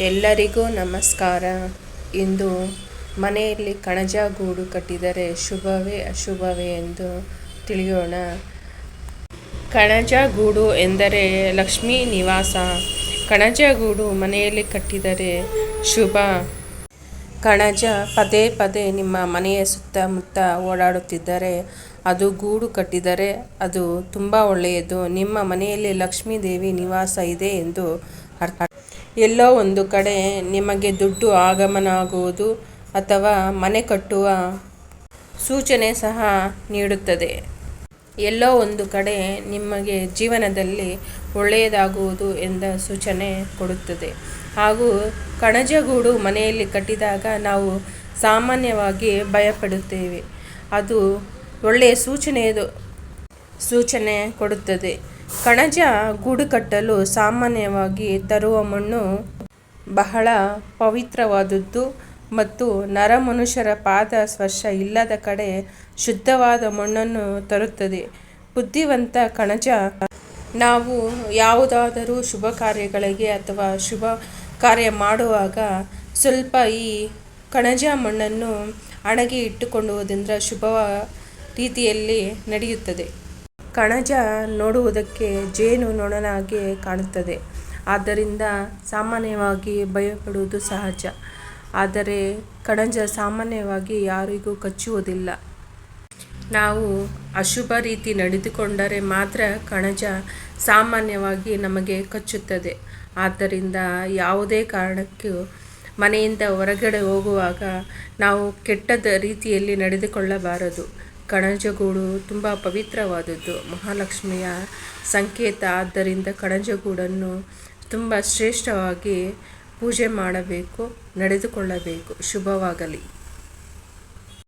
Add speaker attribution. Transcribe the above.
Speaker 1: ಎಲ್ಲರಿಗೂ ನಮಸ್ಕಾರ. ಇಂದು ಮನೆಯಲ್ಲಿ ಕಣಜ ಗೂಡು ಕಟ್ಟಿದರೆ ಶುಭವೇ ಅಶುಭವೇ ಎಂದು ತಿಳಿಯೋಣ. ಕಣಜ ಗೂಡು ಎಂದರೆ ಲಕ್ಷ್ಮೀ ನಿವಾಸ. ಕಣಜ ಗೂಡು ಮನೆಯಲ್ಲಿ ಕಟ್ಟಿದರೆ ಶುಭ. ಕಣಜ ಪದೇ ಪದೇ ನಿಮ್ಮ ಮನೆಯ ಸುತ್ತಮುತ್ತ ಓಡಾಡುತ್ತಿದ್ದರೆ ಅದು ಗೂಡು ಕಟ್ಟಿದರೆ ಅದು ತುಂಬ ಒಳ್ಳೆಯದು. ನಿಮ್ಮ ಮನೆಯಲ್ಲಿ ಲಕ್ಷ್ಮೀ ದೇವಿ ನಿವಾಸ ಇದೆ ಎಂದು ಎಲ್ಲೋ ಒಂದು ಕಡೆ ನಿಮಗೆ ದುಡ್ಡು ಆಗಮನ ಆಗುವುದು ಅಥವಾ ಮನೆ ಕಟ್ಟುವ ಸೂಚನೆ ಸಹ ನೀಡುತ್ತದೆ. ಎಲ್ಲೋ ಒಂದು ಕಡೆ ನಿಮಗೆ ಜೀವನದಲ್ಲಿ ಒಳ್ಳೆಯದಾಗುವುದು ಎಂದ ಸೂಚನೆ ಕೊಡುತ್ತದೆ. ಹಾಗೂ ಕಣಜಗೂಡು ಮನೆಯಲ್ಲಿ ಕಟ್ಟಿದಾಗ ನಾವು ಸಾಮಾನ್ಯವಾಗಿ ಭಯಪಡುತ್ತೇವೆ. ಅದು ಒಳ್ಳೆಯ ಸೂಚನೆಯದು, ಸೂಚನೆ ಕೊಡುತ್ತದೆ. ಕಣಜ ಗೂಡು ಕಟ್ಟಲು ಸಾಮಾನ್ಯವಾಗಿ ತರುವ ಮಣ್ಣು ಬಹಳ ಪವಿತ್ರವಾದದ್ದು ಮತ್ತು ನರಮನುಷ್ಯರ ಪಾದ ಸ್ಪರ್ಶ ಇಲ್ಲದ ಕಡೆ ಶುದ್ಧವಾದ ಮಣ್ಣನ್ನು ತರುತ್ತದೆ. ಬುದ್ಧಿವಂತ ಕಣಜ, ನಾವು ಯಾವುದಾದರೂ ಶುಭ ಕಾರ್ಯಗಳಿಗೆ ಅಥವಾ ಶುಭ ಕಾರ್ಯ ಮಾಡುವಾಗ ಸ್ವಲ್ಪ ಈ ಕಣಜ ಮಣ್ಣನ್ನು ಅಣಗಿ ಇಟ್ಟುಕೊಳ್ಳುವುದರಿಂದ ಶುಭ ರೀತಿಯಲ್ಲಿ ನಡೆಯುತ್ತದೆ. ಕಣಜ ನೋಡುವುದಕ್ಕೆ ಜೇನು ನೊಣನಾಗಿ ಕಾಣುತ್ತದೆ. ಆದ್ದರಿಂದ ಸಾಮಾನ್ಯವಾಗಿ ಭಯಪಡುವುದು ಸಹಜ. ಆದರೆ ಕಣಜ ಸಾಮಾನ್ಯವಾಗಿ ಯಾರಿಗೂ ಕಚ್ಚುವುದಿಲ್ಲ. ನಾವು ಅಶುಭ ರೀತಿ ನಡೆದುಕೊಂಡರೆ ಮಾತ್ರ ಕಣಜ ಸಾಮಾನ್ಯವಾಗಿ ನಮಗೆ ಕಚ್ಚುತ್ತದೆ. ಆದ್ದರಿಂದ ಯಾವುದೇ ಕಾರಣಕ್ಕೂ ಮನೆಯಿಂದ ಹೊರಗಡೆ ಹೋಗುವಾಗ ನಾವು ಕೆಟ್ಟದ ರೀತಿಯಲ್ಲಿ ನಡೆದುಕೊಳ್ಳಬಾರದು. ಕಣಜಗೂಡು ತುಂಬ ಪವಿತ್ರವಾದದ್ದು. ಮಹಾಲಕ್ಷ್ಮಿಯ ಸಂಕೇತ. ಆದ್ದರಿಂದ ಕಣಜಗೂಡನ್ನು ತುಂಬ ಶ್ರೇಷ್ಠವಾಗಿ ಪೂಜೆ ಮಾಡಬೇಕು ನಡೆದುಕೊಳ್ಳಬೇಕು. ಶುಭವಾಗಲಿ.